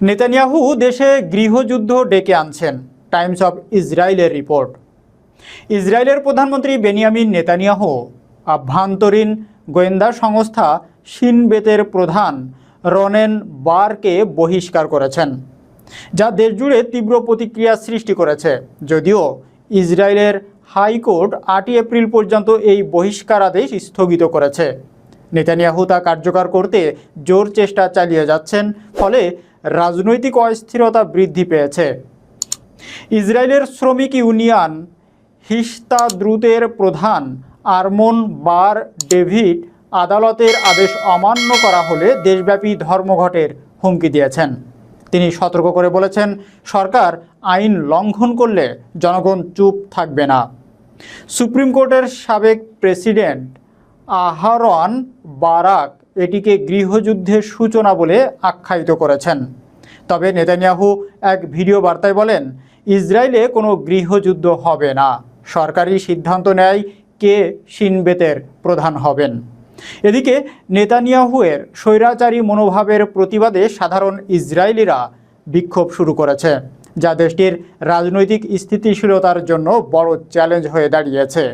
Netanyahu দেশে গৃহযুদ্ধ ডেকে আনছেন। টাইমস অফ ইসরায়েলের রিপোর্ট। ইসরায়েলের প্রধানমন্ত্রী বেনিয়ামিন নেতানিয়াহু, আভ্যন্তরীণ গোয়েন্দা সংস্থা শিনবেতের প্রধান রনেন বারকে বহিষ্কার করেছেন, যা দেশজুড়ে তীব্র প্রতিক্রিয়া সৃষ্টি করেছে। যদিও ইসরায়েলের হাইকোর্ট আটই এপ্রিল পর্যন্ত এই বহিষ্কারাদেশ স্থগিত করেছে। নেতানিয়াহু তা কার্যকর করতে জোর চেষ্টা চালিয়ে যাচ্ছেন, ফলে রাজনৈতিক অস্থিরতা বৃদ্ধি পেয়েছে। ইসরায়েলের শ্রমিক ইউনিয়ন হিস্তাদ্রুতের প্রধান আরমন বার ডেভিড আদালতের আদেশ অমান্য করা হলে দেশব্যাপী ধর্মঘটের হুমকি দিয়েছেন। তিনি সতর্ক করে বলেছেন, সরকার আইন লঙ্ঘন করলে জনগণ চুপ থাকবে না। সুপ্রিম কোর্টের সাবেক প্রেসিডেন্ট আহারন বারাক এটিকে গৃহযুদ্ধের সূচনা বলে আখ্যায়িত করেছেন। তবে নেতানিয়াহু এক ভিডিও বার্তায় বলেন, ইসরায়েলে কোনো গৃহযুদ্ধ হবে না। সরকারি সিদ্ধান্ত নেয় কে সিনবেতের প্রধান হবেন। এদিকে নেতানিয়াহুয়ের স্বৈরাচারী মনোভাবের প্রতিবাদে সাধারণ ইসরায়েলিরা বিক্ষোভ শুরু করেছে, যা দেশটির রাজনৈতিক স্থিতিশীলতার জন্য বড় চ্যালেঞ্জ হয়ে দাঁড়িয়েছে।